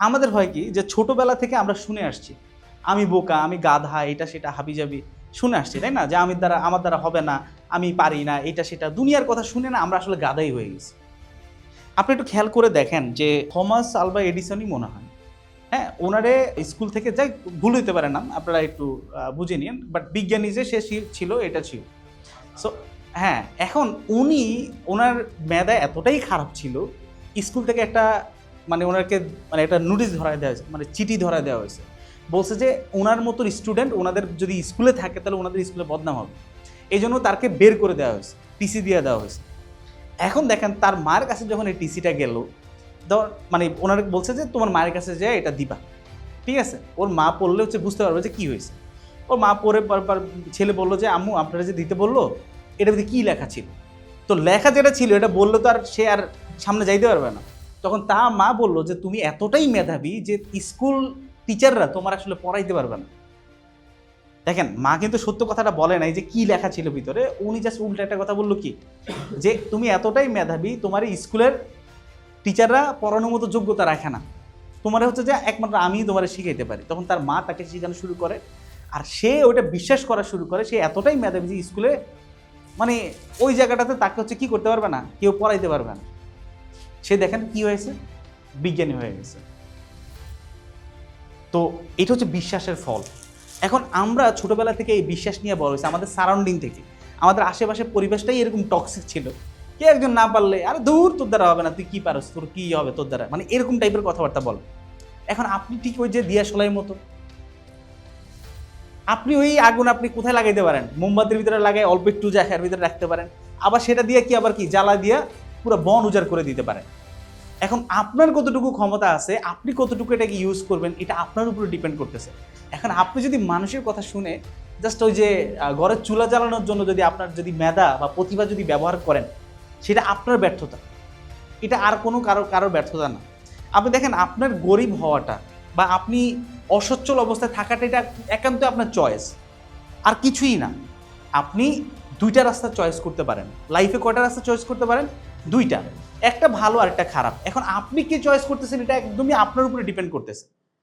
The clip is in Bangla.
আমাদের হয় কি? যে ছোটবেলা থেকে আমরা শুনে আসছি। আমি বোকা, আমি গাধা, এটা সেটা হাবি যাবি শুনে আসছি, তাই না? যে আমি দ্বারা, আমার দ্বারা হবে না, আমি পারি না, এটা সেটা, দুনিয়ার কথা শুনে না আমরা আসলে গাধাই হয়ে গেছি। আপনি একটু খেয়াল করে দেখেন যে থমাস আলবা এডিসনই মনে হয়। হ্যাঁ ওনারে স্কুল থেকে যাই, ভুল হইতে পারে না, আপনারা একটু বুঝে নিন বাট বিজ্ঞানী যে সে ছিল, এটা ছিল। সো হ্যাঁ এখন উনি, ওনার মেধা এতটাই খারাপ ছিল, স্কুল থেকে একটা মানে ওনাকে মানে একটা নোটিশ ধরা দেওয়া হয়েছে মানে চিঠি ধরা দেওয়া হয়েছে। বলছে যে ওনার মতো স্টুডেন্ট ওনাদের যদি স্কুলে থাকে তাহলে ওনাদের স্কুলে বদনাম হবে। এই জন্য তারকে বের করে দেওয়া হয়েছে টিসি দিয়ে দেওয়া হয়েছে। এখন দেখেন তার মার কাছে যখন এই টিসিটা গেল, ধর মানে ওনার বলছে যে তোমার মায়ের কাছে যে এটা দিবা। ঠিক আছে? ওর মা পড়লে হচ্ছে বুঝতে পারবে যে কী হয়েছে। ওর মা পড়ে ছেলে বলল যে, আম্মু, আপনারা যে দিতে বলল মধ্যে কী লেখা ছিল? তো লেখা যেটা ছিল, এটা বললে তো আর সে আর সামনে যাইতে পারবে না। তখন তা মা বলল যে, তুমি এতটাই মেধাবী যে স্কুল টিচাররা তোমার আসলে পড়াইতে পারবে না। দেখেন, মা কিন্তু সত্য কথাটা বলে নাই যে, কি লেখা ছিল ভিতরে। উনি জাস্ট উল্টা একটা কথা বলল কি? যে, তুমি এতটাই মেধাবী, তোমার স্কুলের টিচাররা পড়ানোর মতো যোগ্যতা রাখে না। তোমার হচ্ছে যে, একমাত্র আমি তোমার শিখাইতে পারি। তখন তার মা তাকে শেখানো শুরু করে আর সে ওইটা বিশ্বাস করা শুরু করে, সে এতটাই মেধাবী যে স্কুলে মানে ওই জায়গাটাতে তাকে হচ্ছে কি করতে পারবে না? কেউ পড়াইতে পারবে না। সে দেখেন কি হয়েছে? বিজ্ঞানী হয়ে গেছে। তো এটা হচ্ছে বিশ্বাসের ফল। এখন আমরা ছোটবেলা থেকে এই বিশ্বাস নিয়ে বড় হয়েছে, আমাদের সারাউন্ডিং থেকে। আমাদের আশেপাশের পরিবেশটাই এরকম টক্সিক ছিল। কে একজন না পারলে, আরে দূর তোর দ্বারা হবে না, তুই কি পারস? তোর কী হবে তোর দ্বারা? মানে এরকম টাইপের কথাবার্তা বল। এখন আপনি ঠিক ওই যে দিয়া সোলাই মতো। আপনি ওই আগুন আপনি কোথায় লাগাইতে পারেন? মোমবাতির ভিতরে লাগাই অল্প একটু জায়গার ভিতরে রাখতে পারেন। আবার সেটা দিয়ে কি আবার কি? জ্বালা দিয়া পুরো বন উজাড় করে দিতে পারেন এখন আপনার কতটুকু ক্ষমতা আছে, আপনি কতটুকু এটাকে ইউজ করবেন, এটা আপনার উপরে ডিপেন্ড করতেছে। এখন আপনি যদি মানুষের কথা শুনে জাস্ট ওই যে ঘরের চুলা জ্বালানোর জন্য যদি আপনার যদি মেধা বা প্রতিভা যদি ব্যবহার করেন, সেটা আপনার ব্যর্থতা। এটা আর কোনো কারও, কারোর ব্যর্থতা না। আপনি দেখেন, আপনার গরিব হওয়াটা বা আপনি অসচ্ছল অবস্থায় থাকাটা, এটা একান্ত আপনার চয়েস আর কিছুই না। আপনি দুইটা রাস্তা চয়েস করতে পারেন। লাইফে কয়টা রাস্তা চয়েস করতে পারেন? দুইটা, একটা ভালো আর একটা খারাপ। এখন আপনি কি চয়েস করতেছেন, এটা একদমই আপনার উপরে ডিপেন্ড করতেছে।